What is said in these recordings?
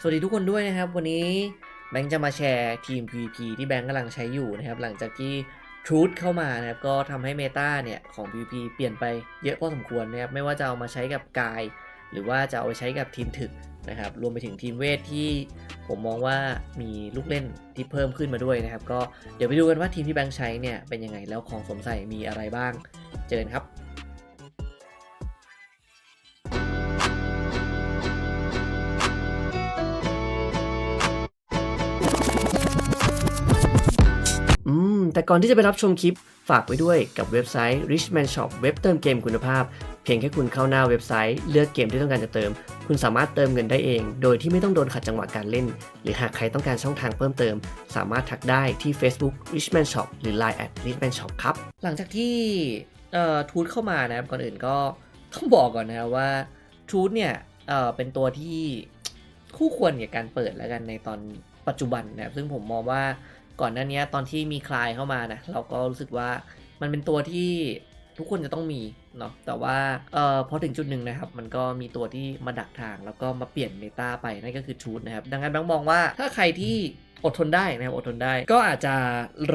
สวัสดีทุกคนด้วยนะครับ วันนี้แบงค์จะมาแชร์ทีม PVP ที่แบงค์กำลังใช้อยู่นะครับ หลังจากที่ Truth เข้ามานะครับ ก็ทำให้เมตาเนี่ย ของ PVP เปลี่ยนไปเยอะพอสมควรนะครับ ไม่ว่าจะเอามาใช้กับกาย หรือว่าจะเอาไปใช้กับทีมถึกนะครับ รวมไปถึงทีมเวทที่ผมมองว่ามีลูกเล่นที่เพิ่มขึ้นมาด้วยนะครับ ก็เดี๋ยวไปดูกันว่าทีมที่แบงค์ใช้เนี่ยเป็นยังไงแล้วของสมใส่มีอะไรบ้าง เจอกันครับ แต่ก่อนที่จะไปรับชมคลิป ฝากไว้ด้วยกับเว็บไซต์ Richman Shop เว็บเติมเกมคุณภาพ เพียงแค่คุณเข้าหน้าเว็บไซต์เลือกเกมที่ต้องการจะเติม คุณสามารถเติมเงินได้เอง โดยที่ไม่ต้องโดนขัดจังหวะการเล่น หรือหากใครต้องการช่องทางเพิ่มเติม สามารถทักได้ที่ Facebook Richman Shop หรือ Line at Richman Shop ครับ หลังจากที่ทูตเข้ามานะครับก่อนอื่นก็ต้องบอกก่อนนะว่าทูตเนี่ยเเป็นตัวที่คู่ควรกับการเปิดแล้วกันในตอนปัจจุบันนะครับซึ่งผมมองว่า ก่อนหน้านี้ตอนที่มีคลายเข้ามานะเราก็รู้สึกว่ามันเป็นตัวที่ทุกคนจะต้องมีเนาะแต่ว่าเอ่อพอถึงจุดหนึ่งนะครับ มันก็มีตัวที่มาดักทาง แล้วก็มาเปลี่ยนเมตาไปนั่นก็คือชูดนะครับ ดังนั้นแบงค์มองว่าถ้าใครที่อดทนได้นะครับอดทนได้ก็อาจจะ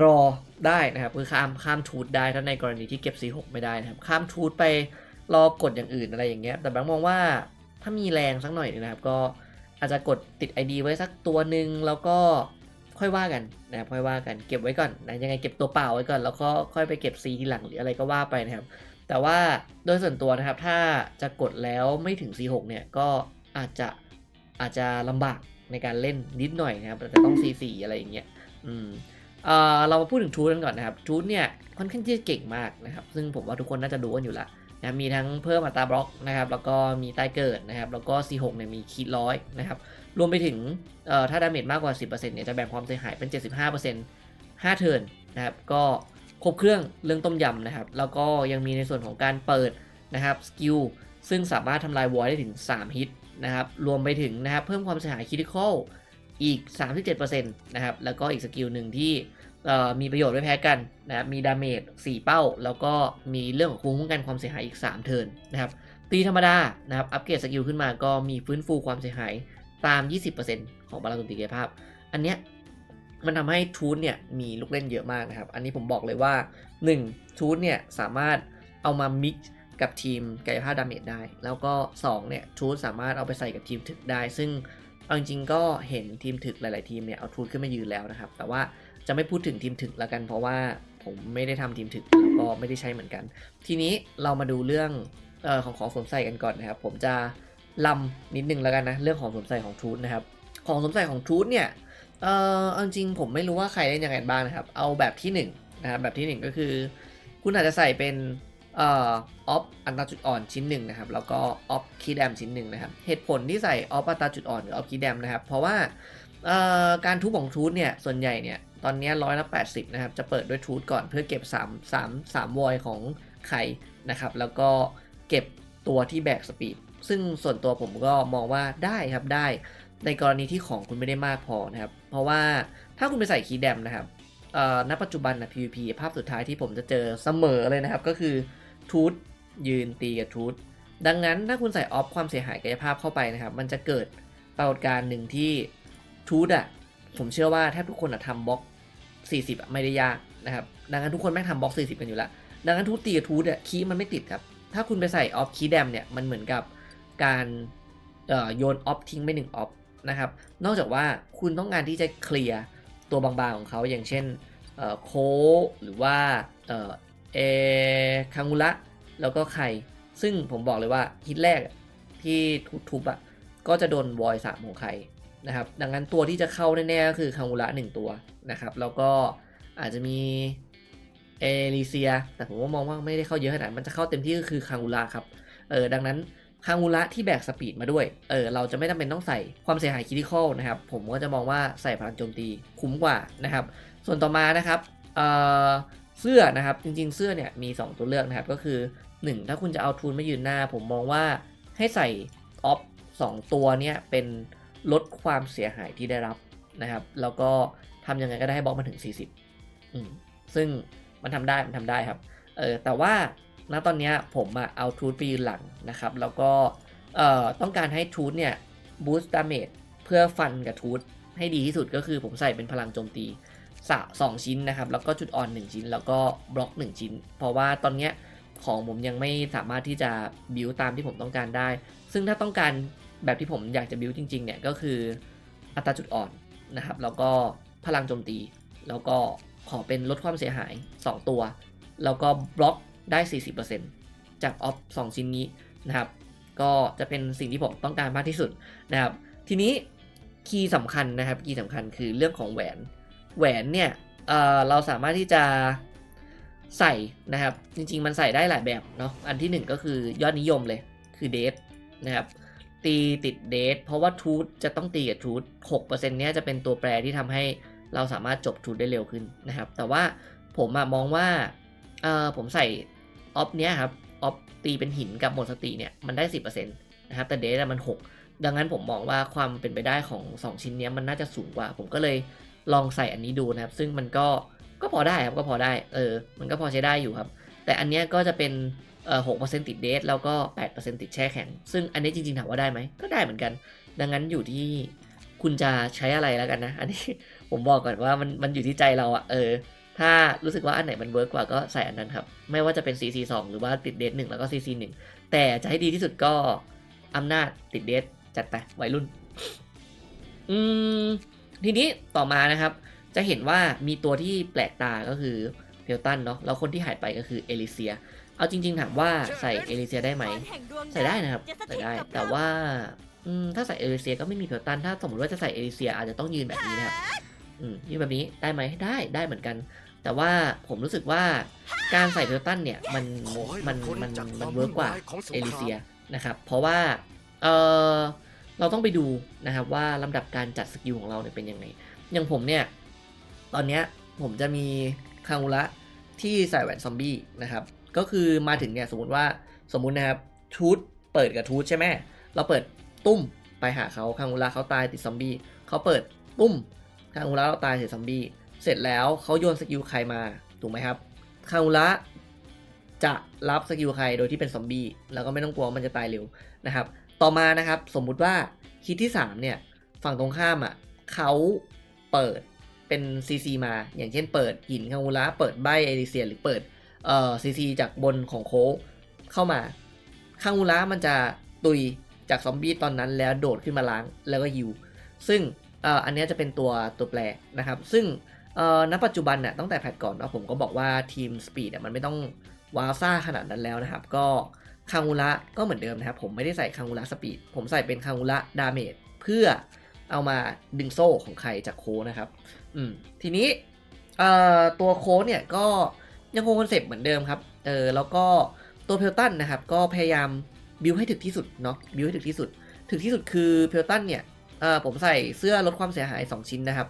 รอได้นะครับคือข้ามข้ามชูดได้ถ้าในกรณีที่เก็บ C6 ไม่ได้นะครับ ข้ามชูดไปรอกดอย่างอื่นอะไรอย่างเงี้ยแต่แบงค์มองว่าถ้ามีแรงสักหน่อยนะครับ ก็อาจจะกดติด ID ไว้สักตัวหนึ่งแล้วก็ ค่อยว่ากันนะครับค่อยว่ากันเก็บไว้ก่อนนะยังไงเก็บตัวเปล่าไว้ก่อนแล้วก็ค่อยไปเก็บ C ทีหลังหรืออะไรก็ว่าไปนะครับ แต่ว่าโดยส่วนตัวนะครับถ้าจะกดแล้วไม่ถึง C6 เนี่ยก็อาจจะอาจจะลำบากในการเล่นนิดหน่อยนะครับแต่ต้อง C4 อะไรอย่างเงี้ยอืมเอ่อเรามาพูดถึงทูตกันก่อนนะครับทูตเนี่ยค่อนข้างที่จะเก่งมากนะครับ ซึ่งผมว่าทุกคนน่าจะรู้กันอยู่และ นะมีทั้งเพิ่มอัตราบล็อกนะครับแล้วก็มีใต้เกิดนะครับแล้วก็ C6 เนี่ยมีคีดร้อยนะครับรวมไปถึงเอ่อถ้าดาเมจมากกว่า 10%เนี่ยจะแบ่งความเสียหายเป็น 75% 5 เทิร์นนะครับก็ครบเครื่องเรื่องต้มยำนะครับแล้วก็ยังมีในส่วนของการเปิดนะครับสกิลซึ่งสามารถทำลายวอลได้ถึง 3 ฮิตนะครับรวมไปถึงนะครับเพิ่มความเสียหายคริติคอลอีก 37%นะครับแล้วก็อีกสกิลหนึ่งที่ มีประโยชน์ไม่แพ้กันนะครับมีดาเมจ4 เป้า แล้วก็มีเรื่องของคุ้มกันความเสียหายอีก 3 เทิร์นนะครับตีธรรมดานะครับอัปเกรดสกิลขึ้นมาก็มีฟื้นฟูความเสียหายตาม 20%ของพลังโจมตีกายภาพ อันเนี้ยมันทำให้ทูตเนี่ยมีลูกเล่นเยอะมากนะครับ อันนี้ผมบอกเลยว่า 1. ทูตเนี่ยสามารถเอามา mix กับทีมกายภาพดาเมจได้ แล้วก็ 2 เนี่ยทูตสามารถเอาไปใส่กับทีมถึกได้ ซึ่งเอาจริงๆก็เห็นทีมถึกหลาย ๆ ทีมเนี่ยเอาทูตขึ้นมายืนแล้วนะครับ แต่ว่า จะไม่พูดถึงทีมถึกและกัน เพราะว่าผมไม่ได้ทำทีมถึกแล้วก็ไม่ได้ใช้เหมือนกัน ทีนี้เรามาดูเรื่องออของของสวมใส่กันก่อนนะครับ ผมจะลำนิดนึงแล้วกันนะเรื่องของสวมใส่ของทูตนะครับ ของสวมใส่ของทูตเนี่ยเออจริงผมไม่รู้ว่าใครเล่นยังไงบ้างนะครับ เอาแบบที่1นงนะครับแบบที่ 1 ก็คือ คุณอาจจะใส่เป็นเอ่อออฟอัตราจุดอ่อนชิ้นหนึ่งนะครับ แล้วก็ออฟคีย์แดมชิ้นหนึ่งนะครับ เหตุผลที่ใส่ออฟอัตราจุดอ่อนหรือออฟคีย์แดมนะครับ เพราะว่าเอ่อการทุบของทูตเนี่ยส่วนใหญ่เนี่ย ตอนนี้ร้อยละ80 นะครับ จะเปิดด้วยทูตก่อนเพื่อเก็บ 3 3 3วอยของไข่นะครับ แล้วก็เก็บตัวที่แบกสปีด ซึ่งส่วนตัวผมก็มองว่าได้ครับได้ ในกรณีที่ของคุณไม่ได้มากพอนะครับ เพราะว่าถ้าคุณไปใส่คีย์แดมนะครับเอ่อณปัจจุบันนะ PVP ภาพสุดท้ายที่ผมจะเจอเสมอเลยนะครับ ก็คือทูตยืนตีกับทูตดังนั้นถ้าคุณใส่ออฟความเสียหายกายภาพเข้าไปนะครับ มันจะเกิดปรากฏการณ์หนึ่งที่ทูตอะผมเชื่อว่าแทบทุกคนอะทำบล็อก 40อะไม่ได้ยากนะครับ ดังนั้นทุกคนแม่งทำบล็อก 40 กันอยู่แล้ว ดังนั้นทูตีกับทูตอะคีย์มันไม่ติดครับ ถ้าคุณไปใส่ออฟคีย์แดมเนี่ยมันเหมือนกับการโยนออฟทิ้งไปหนึ่งออฟนะครับ นอกจากว่าคุณต้องการที่จะเคลียร์ตัวบางๆของเขาอย่างเช่นโคหรือว่าเอคังุระแล้วก็ไข่ซึ่งผมบอกเลยว่าฮิตแรกที่ทุบๆอะก็จะโดนวอยสามของไข่ นะครับ ดังนั้นตัวที่จะเข้าแน่ๆก็คือคังุระหนึ่งตัวนะครับ แล้วก็อาจจะมีเอลิเซีย แต่ผมว่ามองว่าไม่ได้เข้าเยอะขนาดมันจะเข้าเต็มที่ก็คือคังุระครับ เออดังนั้นคางูระที่แบกสปีดมาด้วย เออเราจะไม่จำเป็นต้องใส่ความเสียหายคริติคอลนะครับ ผมก็จะมองว่าใส่พลังโจมตีคุ้มกว่านะครับ ส่วนต่อมานะครับ เออเสื้อนะครับ จริงๆ เสื้อเนี่ยมี 2 ตัวเลือกนะครับ ก็คือ 1 ถ้าคุณจะเอาทูนมายืนหน้า ผมมองว่าให้ใส่ออฟ2ตัวเนี่ยเป็น ลดความเสียหายที่ได้รับนะครับ แล้วก็ทำยังไงก็ได้ให้บล็อกมาถึง 40อืมซึ่งมันทำได้มันทำได้ครับเออแต่ว่าณตอนนี้ผมอะเอาทูตไปยืนหลังนะครับ แล้วก็เอ่อต้องการให้ทูตเนี่ยบูสต์ดาเมจเพื่อฟันกับทูตให้ดีที่สุดก็คือผมใส่เป็นพลังโจมตีสะสองชิ้นนะครับ แล้วก็จุดอ่อน 1 ชิ้น แล้วก็บล็อก 1 ชิ้น เพราะว่าตอนเนี้ยของผมยังไม่สามารถที่จะบิวตามที่ผมต้องการได้ ซึ่งถ้าต้องการ แบบที่ผมอยากจะบิวจริงๆเนี่ยก็คืออัตราจุดอ่อนนะครับ แล้วก็พลังโจมตี แล้วก็ขอเป็นลดความเสียหาย 2 ตัว แล้วก็บล็อกได้ 40%จากออฟ2ชิ้นนี้นะครับ ก็จะเป็นสิ่งที่ผมต้องการมากที่สุดนะครับ ทีนี้คีย์สำคัญนะครับคีย์สำคัญคือเรื่องของแหวน แหวนเนี่ยเเราสามารถที่จะใส่นะครับ จริงๆ มันใส่ได้หลายแบบเนาะ อันที่หนึ่งก็คือยอดนิยมเลยคือเดทนะครับ ตีติดเดทเพราะว่าทูตจะต้องตีกับทูต6%เนี้ยจะเป็นตัวแปรที่ทำให้เราสามารถจบทูตได้เร็วขึ้นนะครับ แต่ว่าผมอะมองว่าเออผมใส่ออฟเนี้ยครับออฟตีเป็นหินกับหมดสติเนี่ยมันได้10%นต์นะครับแต่เดทมัน6ดังนั้นผมมองว่าความเป็นไปได้ของ 2 ชิ้นเนี้ยมันน่าจะสูงกว่า ผมก็เลยลองใส่อันนี้ดูนะครับ ซึ่งมันก็ก็พอได้ครับก็พอได้เออมันก็พอใช้ได้อยู่ครับ แต่อันเนี้ยก็จะเป็น เอ่อ6%ติดเดทแล้วก็8%ติดแช่แข็ง ซึ่งอันนี้จริงๆถามว่าได้ไหมก็ได้เหมือนกัน ดังนั้นอยู่ที่คุณจะใช้อะไรแล้วกันนะ อันนี้ผมบอกก่อนว่ามันมันอยู่ที่ใจเราอะเออ ถ้ารู้สึกว่าอันไหนมันเวิร์กกว่าก็ใส่อันนั้นครับ ไม่ว่าจะเป็น CC 2หรือว่าติดเดท1แล้วก็ CC 1แต่จะให้ดีที่สุดก็อำนาจติดเดทจัดไปวัยรุ่น อืม ทีนี้ต่อมานะครับ จะเห็นว่ามีตัวที่แปลกตาก็คือเพลตันเนาะแล้วคนที่หายไปก็คือเอลิเซีย เอาจริง ๆ ถามว่าใส่เอลิเซียได้ไหม ใส่ได้นะครับใส่ได้แต่ว่าถ้าใส่เอลิเซียก็ไม่มีเพลตันถ้าสมมติว่าจะใส่เอลิเซียอาจจะต้องยืนแบบนี้นะครับยืนแบบนี้ได้ไหมได้ได้เหมือนกัน แต่ว่าผมรู้สึกว่าการใส่เพลตันเนี่ยมันมันมันมันเวิร์กกว่าเอลิเซียนะครับ เพราะว่าเออเราต้องไปดูนะครับว่าลำดับการจัดสกิลของเราเนี่ยเป็นยังไง อย่างผมเนี่ย ตอนเนี้ยผมจะมีคางูระที่ใส่แหวนซอมบี้นะครับ ก็คือมาถึงเนี่ยสมมติว่าสมมุตินะครับทูตเปิดกับทูตใช่ไหมเราเปิดตุ้มไปหาเขาคางูระเขาตายติดซอมบี้เขาเปิดตุ้มคางูระเราตายติดซอมบี้เสร็จแล้วเขาโยนสกิลใครมาถูกไหมครับคางูระจะรับสกิลใครโดยที่เป็นซอมบี้แล้วก็ไม่ต้องกลัวว่ามันจะตายเร็วนะครับ ต่อมานะครับสมมุติว่าคิดที่ 3 เนี่ยฝั่งตรงข้ามอะเขาเปิดเป็น CC มาอย่างเช่นเปิดหินคางูระเปิดใบเอริเซียหรือเปิด เอ่อ CC จากบนของโค้กเข้ามาคางูระมันจะตุยจากซอมบี้ตอนนั้นแล้วโดดขึ้นมาล้างแล้วก็ยิวซึ่งเอ่ออันนี้จะเป็นตัวตัวแปรนะครับ ซึ่งเอ่อณปัจจุบันน่ะตั้งแต่แพทก่อนเนาะผมก็บอกว่าทีมสปีดอะมันไม่ต้องวาวซ่าขนาดนั้นแล้วนะครับ ก็คางูระก็เหมือนเดิมนะครับ ผมไม่ได้ใส่คางูระสปีดผมใส่เป็นคางูระดาเมจเพื่อเอามาดึงโซ่ของใครจากโค้นะครับ อืมทีนี้เอ่อตัวโค้เนี่ยก็ ยังคงคอนเซปต์เหมือนเดิมครับ เออแล้วก็ตัวเพลตันนะครับก็พยายามบิวให้ถึกที่สุดเนาะบิวให้ถึกที่สุด ถึกที่สุดคือเพลตันเนี่ยเออผมใส่เสื้อลดความเสียหาย 2 ชิ้นนะครับ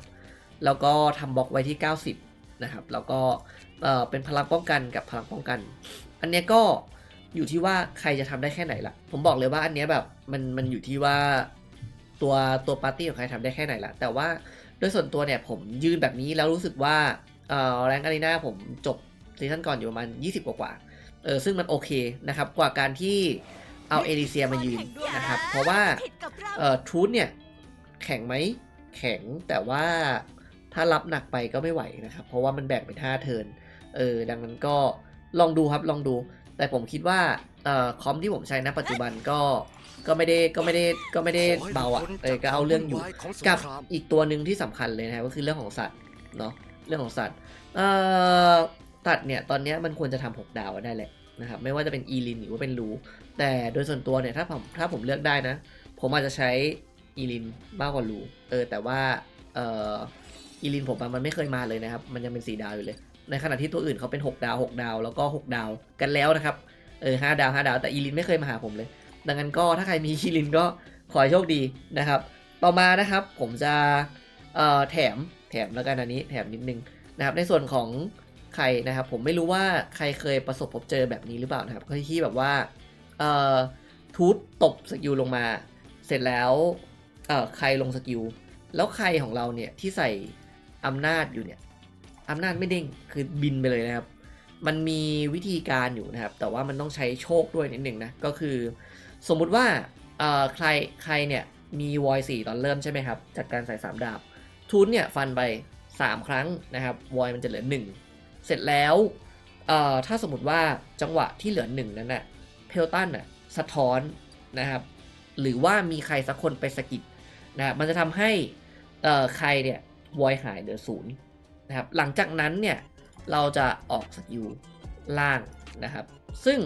แล้วก็ทำบล็อกไว้ที่ 90 นะครับ แล้วก็เออเป็นพลังป้องกันกับพลังป้องกัน อันเนี้ยก็อยู่ที่ว่าใครจะทำได้แค่ไหนละผมบอกเลยว่าอันเนี้ยแบบมันมันอยู่ที่ว่าตัวตัวปาร์ตี้ของใครทำได้แค่ไหนละแต่ว่าโดยส่วนตัวเนี่ยผมยืนแบบนี้แล้วรู้สึกว่าเออแรงอารีนาผมจบ ซีซั่นก่อนอยู่ประมาณ 20 กว่ากว่าๆเออซึ่งมันโอเคนะครับ กว่าการที่เอาเอลิเซียมายืนนะครับ เพราะว่าเอ่อทูตเนี่ย แข็งไหมแข็งแต่ว่าถ้ารับหนักไปก็ไม่ไหวนะครับ เพราะว่ามันแบ่งเป็น5เทิร์นเออดังนั้นก็ลองดูครับลองดู แต่ผมคิดว่าเอ่อคอมที่ผมใช้ณปัจจุบันก็ก็ไม่ได้ก็ไม่ได้ก็ไม่ได้เบาอะเออก็เอาเรื่องอยู่กับอีกตัวหนึ่งที่สำคัญเลยนะครับก็คือเรื่องของสัตว์เนาะเรื่องของสัตว์เอ่อสั ตว์เนี่ยตอนนี้มันควรจะทำหกดาวได้แหละนะครับไม่ว่าจะเป็นอีลินหรือว่าเป็นรูแต่โดยส่วนตัวเนี่ยถ้าผมถ้าผมเลือกได้นะ ผมอาจจะใช้อีลินมากกว่ารูเออแต่ว่าเอออีลินผมมันไม่เคยมาเลยนะครับ มันยังเป็นสีดาวอยู่เลย ในขณะที่ตัวอื่นเขาเป็น 6 ดาว 6 ดาว แล้วก็ 6 ดาวกันแล้วนะครับเออห้าดาวห้าดาวแต่อีลินไม่เคยมาหาผมเลย ดังนั้นก็ถ้าใครมีอีลินก็ขอให้โชคดีนะครับ ต่อมานะครับผมจะเอ่อแถมแถมแล้วกันอันนี้แถมนิดนึงนะครับในส่วนของ ใครนะครับ ผมไม่รู้ว่าใครเคยประสบพบเจอแบบนี้หรือเปล่านะครับก็ที่แบบว่าเอ่อทูตตบสกิลลงมา เสร็จแล้วเอ่อใครลงสกิลแล้วใครของเราเนี่ยที่ใส่อำนาจอยู่เนี่ยอำนาจไม่เด้งคือบินไปเลยนะครับ มันมีวิธีการอยู่นะครับ แต่ว่ามันต้องใช้โชคด้วยนิดหนึ่งนะก็คือ สมมุติว่าเอ่อใครใครเนี่ยมีวอยสี่ตอนเริ่มใช่ไหมครับจากการใส่สามดาบทูนเนี่ยฟันไป 3 ครั้งนะครับวอยมันจะเหลือ 1 เสร็จแล้วถ้าสมมติว่าจังหวะที่เหลือ1นั้นน่ะเพลตันน่ะสะท้อนนะครับหรือว่ามีใครสักคนไปสะกิดนะครับมันจะทำให้ใครเนี่ยวอยหายเหลือศูนย์นะครับหลังจากนั้นเนี่ยเราจะออกสกิลล่างนะครับ ซึ่ง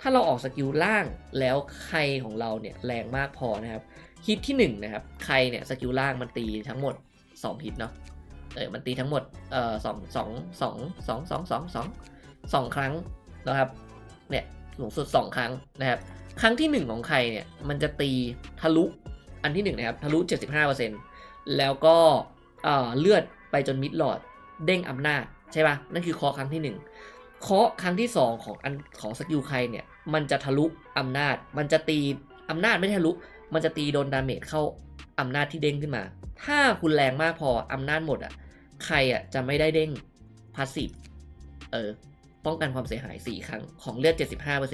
ถ้าเราออกสกิลล่างแล้วใครของเราเนี่ยแรงมากพอนะครับฮิตที่1นะครับใครเนี่ยสกิลล่างมันตีทั้งหมด 2 ฮิตเนาะ เออมันตีทั้งหมดเอ่อสองสองสองสองสองสองสองสองครั้งนะครับเนี่ยสูงสุด 2 ครั้งนะครับ ครั้งที่ 1 ของใครเนี่ย มันจะตีทะลุอันที่ 1 นะครับ ทะลุ 75%แล้วก็เอ่อเลือดไปจนมิดหลอด เด้งอำนาจใช่ปะ่ะ นั่นคือเคอครั้งที่ 1 เคาะครั้งที่ 2 ของอันของสกิลใครเนี่ย มันจะทะลุอำนาจ มันจะตีอำนาจไม่ทะลุ มันจะตีโดนดาเมจเข้าอำนาจที่เด้งขึ้นมา ถ้าคุณแรงมากพออำนาจหมดอะ ใครอะจะไม่ได้เด้งพาสซีฟเออป้องกันความเสียหาย 4 ครั้งของเลือด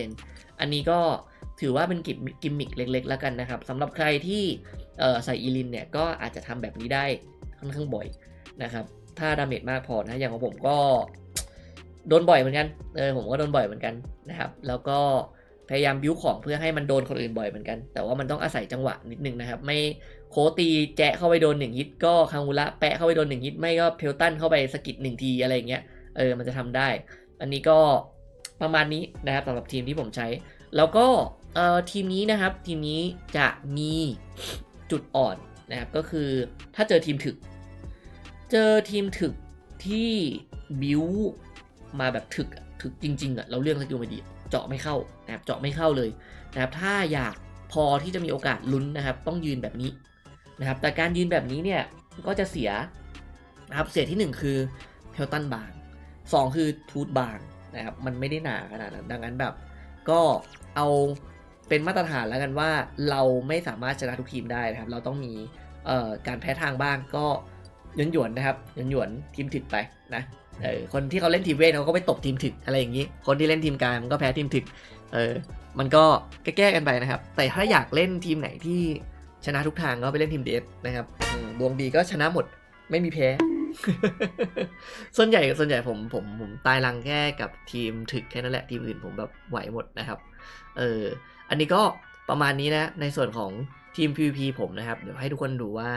75%อันนี้ก็ถือว่าเป็นกิมกิมมิกเล็ก ๆ แล้วกันนะครับสำหรับใครที่เอ่อใส่อีลินเนี่ยก็อาจจะทำแบบนี้ได้ค่อนข้างบ่อยนะครับ ถ้าดาเมจมากพอนะอย่างของผมก็โดนบ่อยเหมือนกันเออผมก็โดนบ่อยเหมือนกันนะครับ แล้วก็ พยายามบิ้วของเพื่อให้มันโดนคนอื่นบ่อยเหมือนกัน แต่ว่ามันต้องอาศัยจังหวะนิดนึงนะครับ ไม่โคตีแจะเข้าไปโดนหนึ่งฮิตก็คังอุระแปะเข้าไปโดนหนึ่งฮิตไม่ก็เพลตันเข้าไปสกิดหนึ่งทีอะไรอย่างเงี้ยเออมันจะทำได้ อันนี้ก็ประมาณนี้นะครับสำหรับทีมที่ผมใช้ แล้วก็เอ่อทีมนี้นะครับทีมนี้จะมีจุดอ่อนนะครับก็คือถ้าเจอทีมถึก เจอทีมถึกที่บิวมาแบบถึกถึกจริงๆอะเราเรื่องสกิลม่ดี เจาะไม่เข้านะครับเจาะไม่เข้าเลยนะครับถ้าอยากพอที่จะมีโอกาสลุ้นนะครับ ต้องยืนแบบนี้นะครับแต่การยืนแบบนี้เนี่ยก็จะเสียนะครับเสียที่ 1 คือเพลตันบาง 2 คือทูตบางนะครับมันไม่ได้หนาขนาดนั้นดังนั้นแบบ ก็เอาเป็นมาตรฐานแล้วกันว่าเราไม่สามารถชนะทุกทีมได้นะครับ เราต้องมีการแพ้ทางบ้างก็หยวนหยวนๆนะครับหยวนหยวนๆทีมถึกไปนะ เออคนที่เขาเล่นทีมเวทเขาก็ไปตบทีมถึกอะไรอย่างนี้ คนที่เล่นทีมกลางมันก็แพ้ทีมถึก เออ มันก็แก้ๆกันไปนะครับ แต่ถ้าอยากเล่นทีมไหนที่ชนะทุกทางก็ไปเล่นทีมเดฟนะครับดวงดีก็ชนะหมดไม่มีแพ้ ส่วนใหญ่ส่วนใหญ่ผมผมผมตายรังแค่กับทีมถึกแค่นั้นแหละทีมอื่นผมแบบไหวหมดนะครับ เออ อันนี้ก็ประมาณนี้นะในส่วนของทีม PVP ผมนะครับ เดี๋ยวให้ทุกคนดูว่า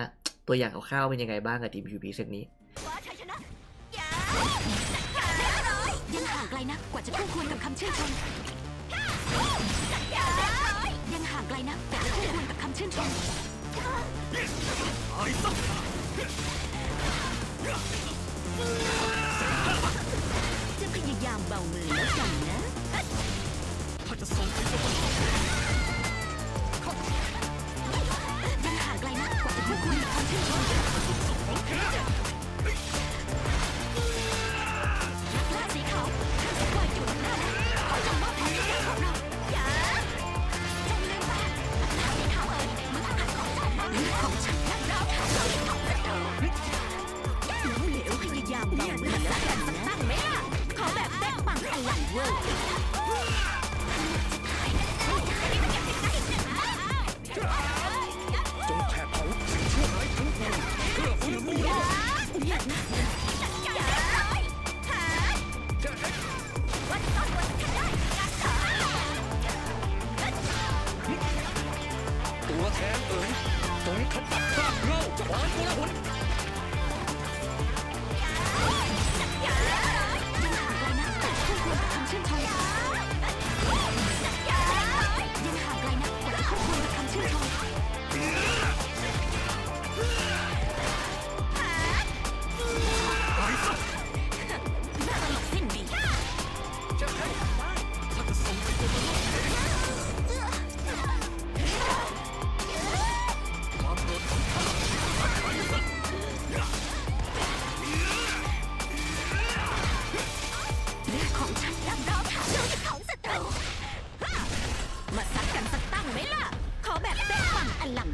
ตัวอย่างคร่าวๆเป็นยังไงบ้างกับทีม PVP เซตนี้ ย่ายังห่างไกลนักกว่าจะคู่ควรกับคำชื่นชมยังห่างไกลนักกว่าจะคู่ควรกับคำชื่นชมจะพยายามเบามือแล้วกันนะยัง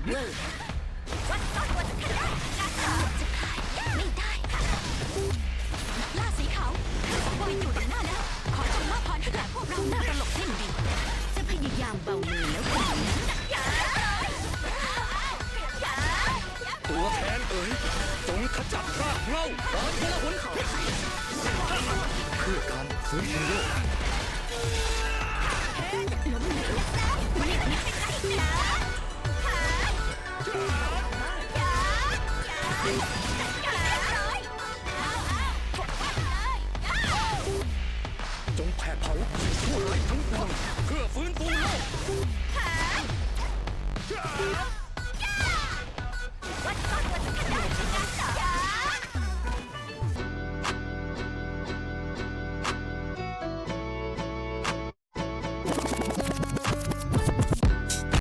Yeah. จ